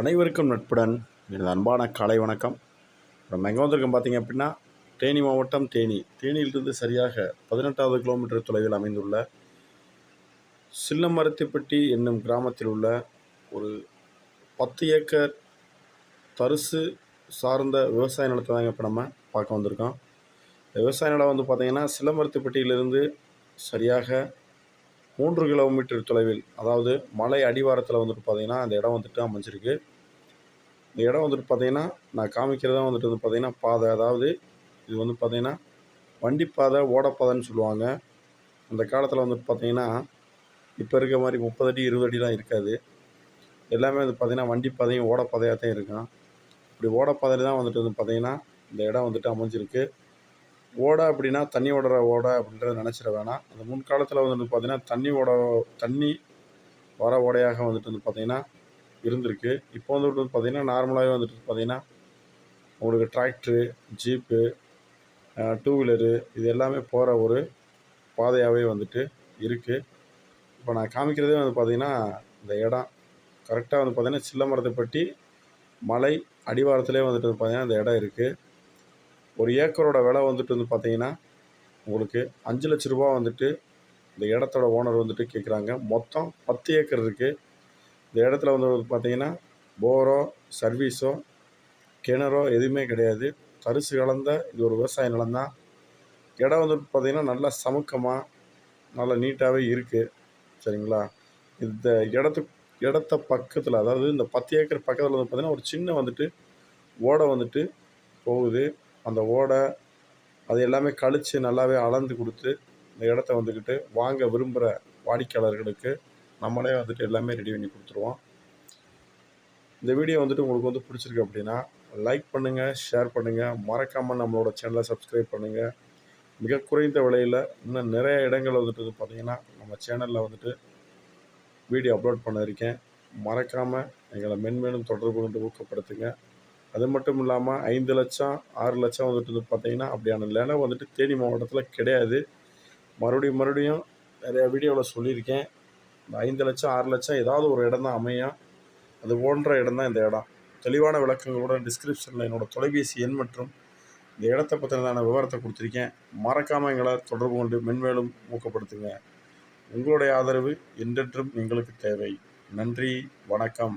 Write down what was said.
அனைவருக்கும் நட்புடன் எனது அன்பான காலை வணக்கம். நம்ம எங்கே வந்திருக்கோம் பார்த்தீங்க அப்படின்னா தேனி மாவட்டம் தேனி. தேனியிலிருந்து சரியாக பதினெட்டாவது கிலோமீட்டர் தொலைவில் அமைந்துள்ள சில்லமரத்திப்பட்டி என்னும் கிராமத்தில் உள்ள ஒரு பத்து ஏக்கர் தரிசு சார்ந்த விவசாய நிலத்தை தாங்க இப்போ நம்ம பார்க்க வந்திருக்கோம். இந்த விவசாய நிலம் வந்து பார்த்திங்கன்னா சில்லமரத்திப்பட்டியிலிருந்து சரியாக மூன்று கிலோமீட்டர் தொலைவில் அதாவது மலை அடிவாரத்தில் வந்துட்டு பார்த்தீங்கன்னா அந்த இடம் வந்துட்டு அமைஞ்சிருக்கு. இந்த இடம் வந்துட்டு பார்த்தீங்கன்னா நான் காமிக்கிறதா வந்துட்டு வந்து பார்த்தீங்கன்னா பாதை அதாவது இது வந்து பார்த்தீங்கன்னா வண்டி பாதை ஓடப்பாதைன்னு சொல்லுவாங்க. அந்த காலத்தில் வந்துட்டு பார்த்தீங்கன்னா இப்போ இருக்க மாதிரி முப்பது அடி இருபது அடிலாம் இருக்காது. எல்லாமே வந்து பார்த்தீங்கன்னா வண்டி பாதையும் ஓடப்பாதையாக தான் இருக்கும். இப்படி ஓடப்பாதையில் தான் வந்துட்டு வந்து பார்த்தீங்கன்னா இந்த இடம் வந்துட்டு அமைஞ்சிருக்கு. ஓடை அப்படின்னா தண்ணி ஓடுற ஓடை அப்படின்றத நினச்சிட வேணாம். அந்த முன்காலத்தில் வந்துட்டு பார்த்தீங்கன்னா தண்ணி ஓட தண்ணி வர ஓடையாக வந்துட்டு வந்து பார்த்தீங்கன்னா இருந்திருக்கு. இப்போ வந்துட்டு வந்து பார்த்தீங்கன்னா நார்மலாகவே வந்துட்டு பார்த்தீங்கன்னா உங்களுக்கு டிராக்டரு ஜீப்பு டூ வீலரு இது எல்லாமே போகிற ஒரு பாதையாகவே வந்துட்டு இருக்குது இப்போ நான் காமிக்கிறதே வந்து பார்த்தீங்கன்னா இந்த இடம். கரெக்டாக வந்து பார்த்தீங்கன்னா சில்லமரத்தைப்பட்டி மலை அடிவாரத்திலே வந்துட்டு வந்து பார்த்தீங்கன்னா இந்த இடம் இருக்குது ஒரு ஏக்கரோட விலை வந்துட்டு வந்து பார்த்தீங்கன்னா உங்களுக்கு அஞ்சு லட்ச ரூபா வந்துட்டு இந்த இடத்தோட ஓனர் வந்துட்டு கேட்குறாங்க. மொத்தம் பத்து ஏக்கர் இருக்குது இந்த இடத்துல வந்து பார்த்தீங்கன்னா போரோ சர்வீஸோ கிணறோ எதுவுமே கிடையாது. தரிசு கலந்த இது ஒரு விவசாய நிலம்தான் இடம் வந்து பார்த்தீங்கன்னா நல்லா சமுக்கமாக நல்லா நீட்டாகவே இருக்குது சரிங்களா? இந்த இடத்து இடத்த பக்கத்தில் அதாவது இந்த பத்து ஏக்கர் பக்கத்தில் வந்து பார்த்திங்கன்னா ஒரு சின்ன வந்துட்டு ஓடை வந்துட்டு போகுது. அந்த ஓடை அது எல்லாமே கழித்து நல்லாவே அளந்து கொடுத்து இந்த இடத்த வந்துக்கிட்டு வாங்க விரும்புகிற வாடிக்கையாளர்களுக்கு நம்மளே வந்துட்டு எல்லாமே ரெடி பண்ணி கொடுத்துருவோம். இந்த வீடியோ வந்துட்டு உங்களுக்கு வந்து பிடிச்சிருக்கு அப்படின்னா லைக் பண்ணுங்கள் ஷேர் பண்ணுங்கள் மறக்காமல் நம்மளோட சேனலை சப்ஸ்கிரைப் பண்ணுங்கள் மிக குறைந்த விலையில் இன்னும் நிறைய இடங்கள் வந்துட்டு பார்த்தீங்கன்னா நம்ம சேனலில் வந்துட்டு வீடியோ அப்லோட் பண்ணியிருக்கேன் மறக்காமல் எங்களை மென்மேலும் தொடர்பு கொண்டு ஊக்கப்படுத்துங்க. அது மட்டும் இல்லாமல் ஐந்து லட்சம் ஆறு லட்சம் வந்துட்டு வந்து பார்த்தீங்கன்னா அப்படியான நிலம் வந்துட்டு தேனி மாவட்டத்தில் கிடையாது. மறுபடியும் மறுபடியும் நிறையா வீடியோவில் சொல்லியிருக்கேன். இந்த ஐந்து லட்சம் ஆறு லட்சம் ஏதாவது ஒரு இடம் தான் அமையும். அது போன்ற இடம் தான் இந்த இடம். தெளிவான விளக்கங்களோட டிஸ்கிரிப்ஷனில் என்னோடய தொலைபேசி எண் மற்றும் இந்த இடத்த பற்றினதான விவரத்தை கொடுத்துருக்கேன். மறக்காமல் எங்களை தொடர்பு கொண்டு மென்மேலும் ஊக்கப்படுத்துங்க. உங்களுடைய ஆதரவு என்றென்றும் எங்களுக்கு தேவை. நன்றி வணக்கம்.